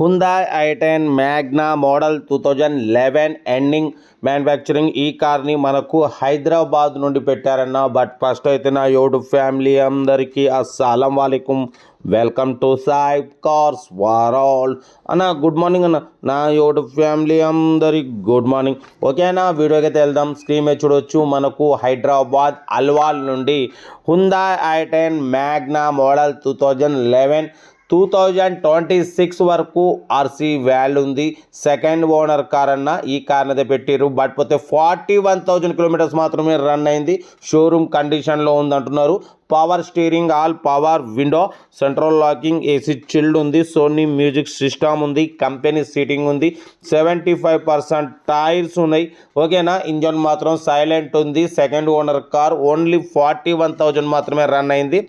Hyundai I ten Magna model two thousand eleven ending manufacturing ఈ కార్ని మనకు హైదరాబాద్ నుండి పెట్టారన్న. బట్ ఫస్ట్ అయితే నా యూట్యూబ్ ఫ్యామిలీ అందరికీ అస్సలం వాలేకుమ్ వెల్కమ్ టు సాయి కార్స్ వారాల్ అన్న గుడ్ మార్నింగ్ అన్న. నా యూట్యూబ్ ఫ్యామిలీ అందరికి గుడ్ మార్నింగ్ ఓకేనా వీడియోకి అయితే వెళ్దాం. స్క్రీన్ మీద చూడొచ్చు. మనకు హైదరాబాద్ అల్వాల్ నుండి Hyundai I ten Magna model two thousand eleven two thousand twenty six వరకు ఆర్సీ వాల్యూ ఉంది. సెకండ్ ఓనర్ కార్ అన్న ఈ కార్ అనేది పెట్టిర్రు. బట్ పోతే ఫార్టీ వన్ థౌజండ్ కిలోమీటర్స్ మాత్రమే రన్ అయింది. షోరూమ్ కండిషన్లో ఉందంటున్నారు. Power steering all power window central locking AC chilled ఉంది సోనీ మ్యూజిక్ సిస్టమ్ ఉంది కంపెనీ సీటింగ్ ఉంది సెవెంటీ ఫైవ్ పర్సెంట్ టైర్స్ ఉన్నాయి ఓకేనా ఇంజన్ మాత్రం సైలెంట్ ఉంది second owner car only forty one thousand మాత్రమే రన్ అయింది.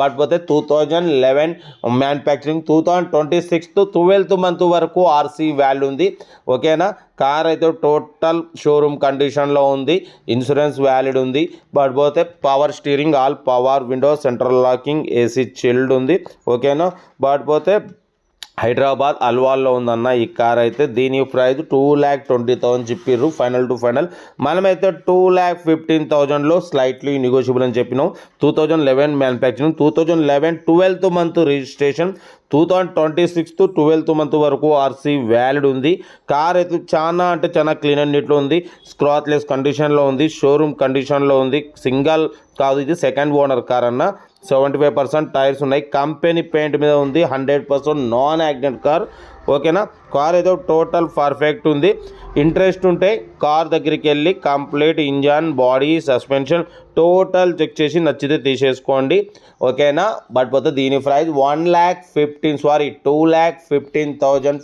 బట్ పోతే two thousand eleven manufacturing two thousand twenty sixth twelfth month వరకు ఆర్సీ వాల్యూ ఉంది. ఓకేనా కార్ అయితే టోటల్ షోరూమ్ కండిషన్లో ఉంది. ఇన్సూరెన్స్ వ్యాలిడ్ ఉంది. బట్ పోతే power steering all power window central locking AC chilled ఉంది. ఓకేనా? బట్ పోతే హైదరాబాద్ అల్వాల్లో ఉందన్న ఈ కార్ అయితే దీని price two lakh twenty thousand చెప్పిర్రు. ఫైనల్ టు ఫైనల్ మనమైతే టూ ల్యాక్ ఫిఫ్టీన్ థౌజండ్లో స్లైట్లీ నెగోషియబుల్ అని చెప్పినాం. Two thousand eleven manufacturing two thousand eleven twelfth month registration two thousand twenty sixth twelfth month వరకు ఆర్సీ వ్యాలిడ్ ఉంది. Car అయితే చాలా అంటే చాలా క్లీన్ అండ్ నీట్లో ఉంది. స్క్రాత్లెస్ కండిషన్లో ఉంది. షోరూమ్ కండిషన్లో ఉంది. సింగల్ కాదు ఇది సెకండ్ ఓనర్ కార్ అన్న. సెవెంటీ ఫైవ్ పర్సెంట్ టైర్స్ ఉన్నాయి. కంపెనీ పెయింట్ మీద ఉంది. Hundred percent non accident car ఓకేనా? కార్ ఏదో టోటల్ పర్ఫెక్ట్ ఉంది. ఇంట్రెస్ట్ ఉంటే కార్ దగ్గరికి వెళ్ళి complete engine body suspension total check చేసి నచ్చితే తీసేసుకోండి. ఓకేనా? బట్ పోతే దీని price one lakh fifteen sorry two lakh fifteen thousand.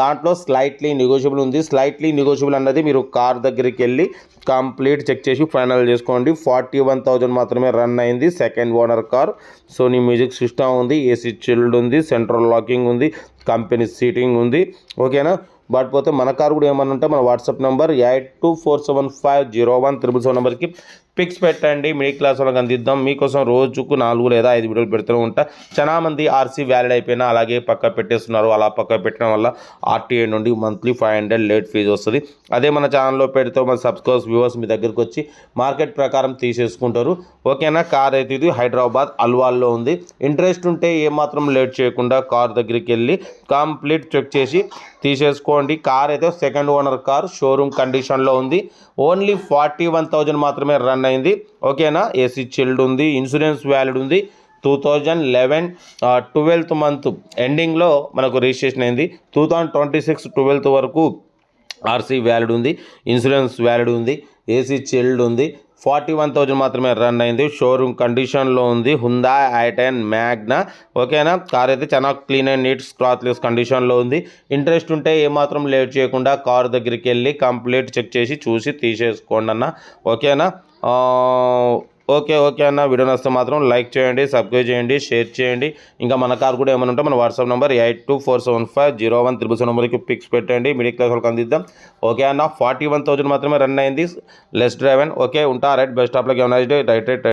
దాంట్లో స్లైట్లీ నెగోషియబుల్ ఉంది. స్లైట్లీ నెగోషియబుల్ అన్నది మీరు కార్ దగ్గరికి వెళ్ళి కంప్లీట్ చెక్ చేసి ఫైనల్ చేసుకోండి. ఫార్టీ వన్ థౌజండ్ మాత్రమే రన్ అయింది second owner car. Sony music system ఉంది ఏసీ చిల్డ్ ఉంది సెంట్రల్ లాకింగ్ ఉంది. కంపెనీ సీటింగ్ ఉంది. ఓకేనా? బట్ పోతే మన కార్ కూడా ఏమన్నా ఉంటే మన WhatsApp number eight two four seven five zero one triple seven నెంబర్కి పిక్స్ పెట్టండి. మిడిల్ క్లాస్ వాళ్ళకి అందిద్దాం. మీకోసం రోజుకు నాలుగు లేదా ఐదు వీడియోలు పెడుతూ ఉంటా. చాలా మంది ఆర్సీ వ్యాలిడ్ అయిపోయినా అలాగే పక్క పెట్టేస్తున్నారు. అలా పక్క పెట్టడం వల్ల ఆర్టీఐ నుండి monthly five hundred late fee వస్తుంది. అదే మన ఛానల్లో పెడితే మన సబ్స్క్రైబర్స్ వ్యూవర్స్ మీ దగ్గరికి వచ్చి మార్కెట్ ప్రకారం తీసేసుకుంటారు. ఓకేనా? కార్ అయితే ఇది హైదరాబాద్ అల్వాల్లో ఉంది. ఇంట్రెస్ట్ ఉంటే ఏమాత్రం లేట్ చేయకుండా కార్ దగ్గరికి వెళ్ళి కంప్లీట్ చెక్ చేసి తీసేసుకోండి. కార్ అయితే సెకండ్ ఓనర్ కార్ షోరూమ్ కండిషన్లో ఉంది. ఓన్లీ ఫార్టీ వన్ థౌజండ్ మాత్రమే రన్ అయింది. ఓకేనా? ఏసీ చిల్డ్ ఉంది ఇన్సూరెన్స్ వ్యాలిడ్ ఉంది. Two thousand eleven twelfth month ఎండింగ్లో మనకు రిజిస్ట్రేషన్ అయింది. Two thousand twenty six twelfth వరకు ఆర్సీ వ్యాలిడ్ ఉంది ఇన్సూరెన్స్ వ్యాలిడ్ ఉంది ఏసీ చిల్డ్ ఉంది. ఫార్టీ వన్ థౌజండ్ మాత్రమే రన్ అయింది. షోరూమ్ కండిషన్లో ఉంది. హుందా ఐటెన్ మ్యాగ్నా ఓకేనా? కార్ అయితే చాలా క్లీన్ అండ్ నీట్ క్లాత్లెస్ కండిషన్లో ఉంది. ఇంట్రెస్ట్ ఉంటే ఏమాత్రం లేట్ చేయకుండా కార్ దగ్గరికి వెళ్ళి కంప్లీట్ చెక్ చేసి చూసి తీసేసుకోండి అన్న. ఓకేనా? ఓకే ఓకే అన్న. వీడియో నస్తే మాత్రం లైక్ చేయండి సబ్స్క్రైబ్ చేయండి షేర్ చేయండి. ఇంకా మన కార్ కూడా ఏమైనా ఉంటే మన WhatsApp number eight two four seven five zero one triple seven నెంబర్కి పిక్స్ పెట్టండి. మిడిల్ క్లాస్ వాళ్ళకి అందిద్దాం. ఓకే అన్న ఫార్టీ వన్ థౌసండ్ మాత్రమే రన్ అయింది. లెస్ డ్రైవెన్ ఓకే ఉంటా. రైట్ బెస్ట్ ఆఫ్లోకి ఏమైనా రైట్ రైట్